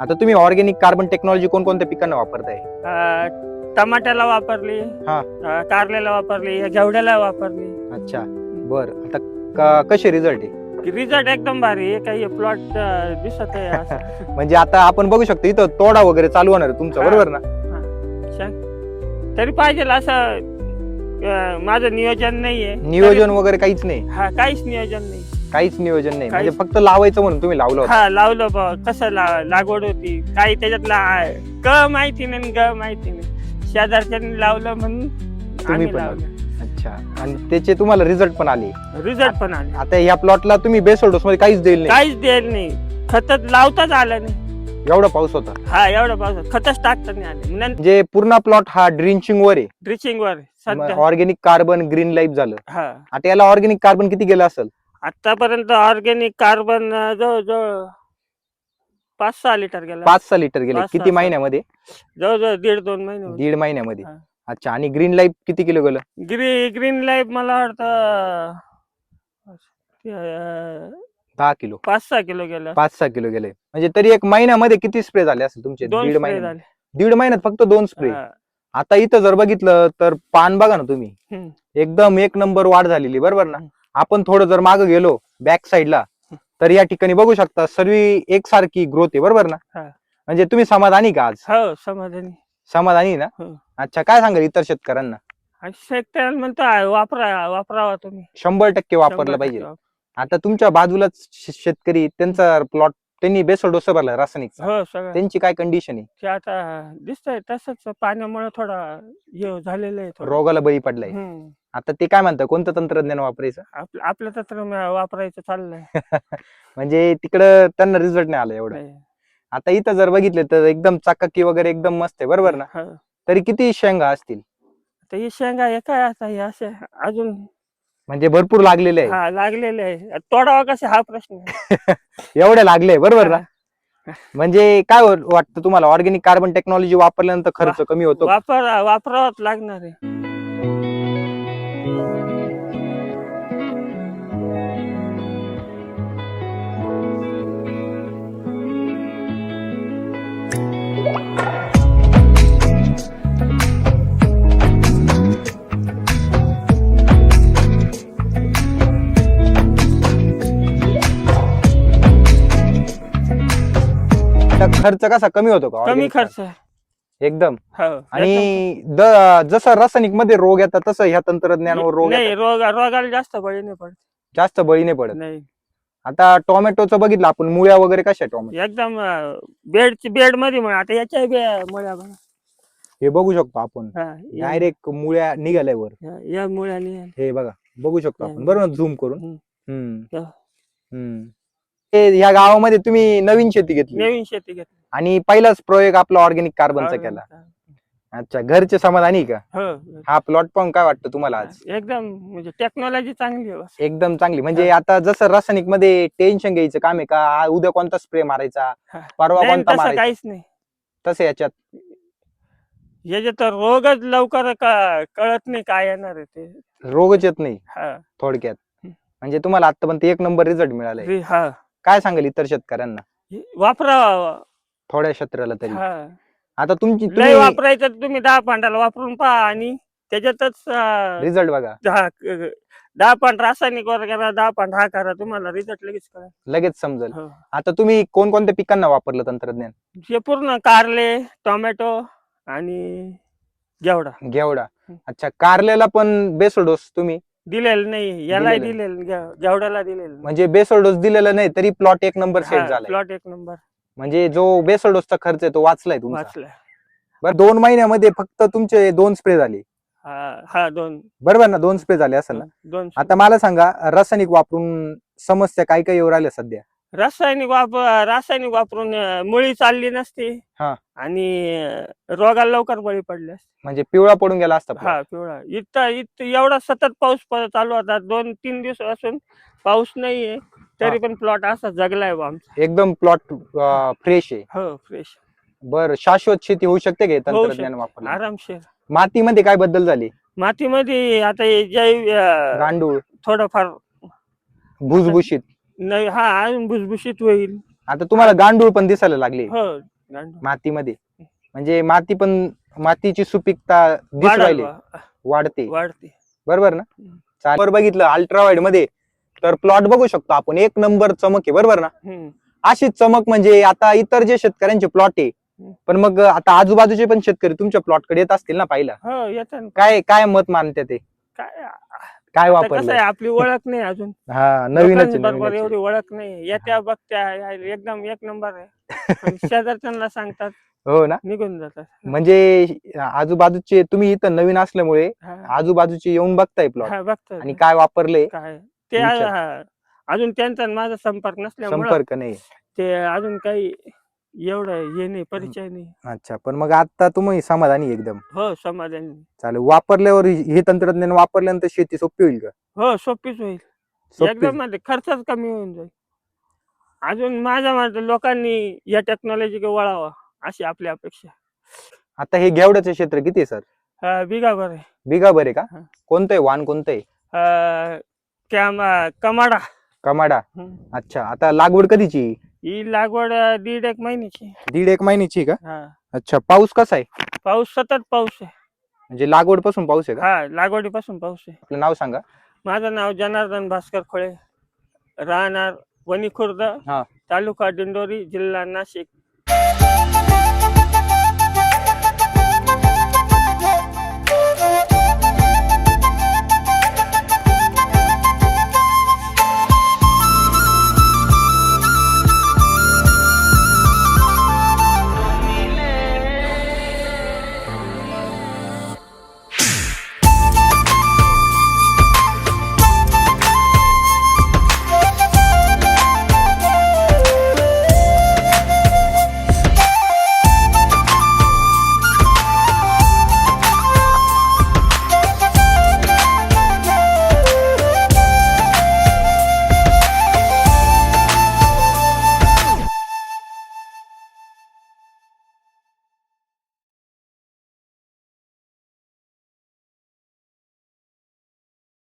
आता तुम्ही organic carbon technology कोणकोणत्या पिकांना वापरताय? अं, टमाट्याला वापरली. हा. अं, कारल्याला वापरली घेवड्याला वापरली. अच्छा. बर. आता क- कसे रिझल्ट आहे? रिझल्ट एकदम भारी आहे. काही प्लॉट दिसत आहे असं. म्हणजे आता आपण बघू शकतो इथं तोडा वगैरे चालू होणार आहे तुमचा हा. बरोबर ना. तरी पाहिजे असं अं, माझं नियोजन नाहीये. नियोजन वगैरे काहीच नाही? तरी- हा काहीच नियोजन नाही. काहीच नियोजन नाही. म्हणजे फक्त लावायचं म्हणून तुम्ही लावलं होतं. हा लावलं बा. कसं ला- लागवड होती? काही त्याच्यातला क माहिती नाही ग माहिती नाही. शेजारच्यांनी लावलं म्हणून तुम्ही आम्ही पण लावलं. अच्छा. आणि त्याचे तुम्हाला रिझल्ट पण आले. रिझल्ट पण आले. आता ह्या प्लॉटला तुम्ही बेसल डोस मध्ये काहीच देईल नाही. काहीच देईल नाही. खतच लावताच आलं नाही. एवढा पाऊस होता. हा एवढं पाऊस खतच टाकता नाही आले. नंतर म्हणजे पूर्ण प्लॉट हा ड्रिंचिंग वर आहे. ड्रिचिंग वर सध्या. ऑर्गॅनिक कार्बन ग्रीन लाईफ झालं. हा. आता याला ऑर्गॅनिक कार्बन किती गेलं असेल? आतापर्यंत ऑर्गॅनिक कार्बन जवळजवळ पाच सहा लिटर गेला. पाच सहा लिटर गेले. पाच, किती सहा, महिन्यामध्ये? जवळजवळ दीड दोन महिने. दीड महिन्यामध्ये. हा. अच्छा आणि ग्रीन लाईफ किती किलो गेलं? ग्री ग्रीन लाईफ मला वाटतं अं, दहा किलो. पाच सहा किलो गेलं. पाच सहा किलो गेले. म्हणजे तरी एक महिन्यामध्ये किती स्प्रे झाले असेल तुमचे? दोन दीड spray महिन्यात झाले. दीड महिन्यात फक्त दोन स्प्रे. हा. आता इथं जर बघितलं तर पान बघा ना तुम्ही. हम्म. एकदम एक नंबर वाढ झालेली बरोबर ना? हम्म. आपण थोडं जर मागे गेलो बॅक साईडला तर या ठिकाणी बघू शकता सर्व एकसारखी ग्रोथ आहे. बरोबर ना. म्हणजे तुम्ही समाधानी का आज? हो समाधानी. समाधानी ना? हो. अच्छा काय सांगाल इतर शेतकऱ्यांना? आणि शेतकऱ्याला म्हणतो वापरा वापरावा तुम्ही. शंभर टक्के वापरलं शंभर पाहिजे. टक्के. आता तुमच्या बाजूलाच शे- शेतकरी त्यांचा प्लॉट त्यांनी बेसल डोस भरला रासायनिक हो सगळं. त्यांची काय कंडिशन आहे? ते आता दिसतंय तसंच पाण्यामुळे थोडा हे झालेलं आहे थोडं. रोगाला बळी पडलाय. हम्म. आता ते काय म्हणतात कोणतं तंत्रज्ञान वापरायचं? आपलं आपलं तंत्र म- वापरायचं चाललंय. म्हणजे तिकडं त्यांना रिझल्ट नाही आला एवढं. आता इथं जर बघितले तर एकदम चाकाकी वगैरे एकदम मस्त आहे बरोबर ना? हो. तरी किती शेंगा असतील? तर हे शेंगा हे काय आता हे असे अजून म्हणजे भरपूर लागलेले आहे. हा लागलेले आहे. तोडावा कसे? हा प्रश्न आहे. एवढे लागले बरोबर ना. म्हणजे काय वा- वाटतं तुम्हाला? ऑर्गॅनिक कार्बन टेक्नॉलॉजी वापरल्यानंतर खर्च कमी होतो वापर वापरावाच लागणार आहे. खर्च कसा? कमी होतो का? कमी खर्च आहे. एकदम. हो. आणि द- जसं रासायनिकमध्ये रोग येतात तसं ह्या तंत्रज्ञानावर रोग नाही येतात. रोग रोगाला जास्त बळी नाही पडत. जास्त बळी नाही पडत. नाही. आता टोमॅटोचं बघितलं आपण मुळ्या वगैरे कशा टोमॅटो? एकदम बेडची बेडमध्ये म्हणा आता याच्या मुळ्या बघा. हे बघू शकतो आपण. हा, या- डायरेक्ट मुळ्या निघाल्यावर या- या मुळ्याने हे बघा बघू शकतो आपण. बरोबर झूम करून. हम्म. हम्म. हे ह्या गावामध्ये तुम्ही नवीन शेती घेतली. नवीन शेती घेतली. आणि पहिलाच प्रयोग आपला ऑर्गॅनिक कार्बनचा केला. अच्छा घरचे समाधानी का? हो. हा प्लॉट पण काय वाटतं तुम्हाला आज? एकदम म्हणजे टेक्नॉलॉजी चांगली आहे बस. एकदम चांगली. म्हणजे आता जसं रासायनिकमध्ये टेन्शन घ्यायचं काम आहे का? आ, उद्या कोणता स्प्रे मारायचा? हा. परवा नाही, कोणता तसं मारायचा? काहीच नाही. तसं याच्यात? याचे तर रोगच लवकर क- कळत नाही काय येणार आहे ते. रोगच येत नाही? हा. थोडक्यात. हम्म. म्हणजे तुम्हाला आतापर्यंत एक नंबर रिझल्ट मिळालाय. रि- हा. काय सांगाल इतर शेतकऱ्यांना? वापरावा. थोड्या क्षेत्राला तरी. हा. आता तुमची लय वापरायचं तर तुम्ही दहा पांढराला वापरून पहा आणि त्याच्यातच अं, रिझल्ट बघा. दहा दहा पांढरा रासायनिक वर करा दहा पांढरा हा करा तुम्हाला रिझल्ट लगेच करा लगेच समजेल. हो. आता तुम्ही कोणकोणत्या पिकांना वापरलं तंत्रज्ञान? हे पूर्ण कारले टोमॅटो आणि घेवडा. घेवडा. अच्छा कारल्याला पण बेसल डोस तुम्ही? दिलेलं नाही. यालाही दिलेलं घेवड्याला दिलेलं. म्हणजे बेसल डोस दिलेला नाही तरी प्लॉट एक नंबर सेट झालाय. प्लॉट एक नंबर म्हणजे जो बेसल डोसचा खर्च आहे तो वाचलाय तुमचा. वाचला बरं दोन महिन्यामध्ये फक्त तुमचे दोन स्प्रे झाले. हा हा दोन. बरोबर ना दोन स्प्रे झाले असेल ना? दोन आता मला सांगा रासायनिक वापरून समस्या काय काय येऊ राहिल्या सध्या? रासायनिक वापर रासायनिक वापरून अं, मुळी चालली नसती. हा. आणि अं, रोगाला लवकर बळी पडले असते. म्हणजे पिवळा पडून गेला असता. हा पिवळा. इथं इथं एवढा सतत पाऊस प- चालू होता. दोन तीन दिवस असून पाऊस नाहीये. तरी पण प्लॉट असा जगलाय बा आमचा. एकदम प्लॉट फ्रेश आहे. हो फ्रेश बर शाश्वत शेती होऊ शकते का हे होऊ तंत्रज्ञान वापरलं आरामशीर. मातीमध्ये काय बदल झाले? मातीमध्ये आता हे जैव अं, गांडूळ. थोडंफार भुसभुशीत. नाही हा अजून भुसभुशीत होईल. आता तुम्हाला गांडूळ पण दिसायला लागले. हो गांडूळ. मातीमध्ये. म्हणजे माती पण मातीची सुपीकता दिसू राहिली. वाढते. वाढते. बरोबर ना. चालेल. बघितलं अल्ट्रावाईडमध्ये. तर प्लॉट बघू शकतो आपण. एक नंबर चमक आहे. बरोबर ना? हम्म. अशीच चमक म्हणजे आता इतर जे शेतकऱ्यांचे प्लॉट आहे. पण मग आता आजूबाजूचे पण शेतकरी तुमच्या प्लॉटकडे येत असतील ना पाहिला हो येतात. काय काय मत मानते ते? काय काय आता कसं वापरलं आहे आपली ओळख नाही अजून. हा नवीनच आहे, बरोबर नवीनच आहे. एवढी ओळख नाही. येत्या बघत्या या- एकदम एक नंबर आहे. आणि शेजारच्यांना सांगतात हो ना? निघून जातात. म्हणजे आजूबाजूचे तुम्ही इथं नवीन असल्यामुळे हा. आजूबाजूचे येऊन बघताय प्लॉट हा बघतात आणि काय वापरले? काय? ते विचार. हा. अजून त्यांचा आणि माझा संपर्क नसल्यामुळे संपर्क नाही ते अजून काही एवढं हे नाही परिचय नाही. अच्छा पण मग आता तुम्ही समाधानी एकदम. हो समाधान. चालेल वापरल्यावर हे तंत्रज्ञान वापरल्यानंतर शेती सोपी होईल का? हो सोपीच होईल. सोपी एकदम मध्ये खर्चच कमी होऊन जाईल. अजून माझ्या मते लोकांनी या टेक्नॉलॉजी वळावा अशी आपली अपेक्षा आता हे घेवड्याचं क्षेत्र किती आहे सर? हा, बिगाभर आहे. बिगा बरे का? हा. कोणतं आहे? वाण कोणतं आहे? अं, कॅम- कमाडा. कमाडा. हम्म. अच्छा आता लागवड कधीची? ही लागवड अं, दीड एक महिन्याची. दीड एक महिन्याची का? हा. अच्छा पाऊस कसा आहे? पाऊस सतत पाऊस आहे. म्हणजे लागवडपासून पाऊस आहे का? हा लागवडीपासून पाऊस आहे. आपलं नाव सांगा. माझं नाव जनार्दन भास्कर खोळे. राहणार वणी खुर्द हा. तालुका दिंडोरी जिल्हा नाशिक.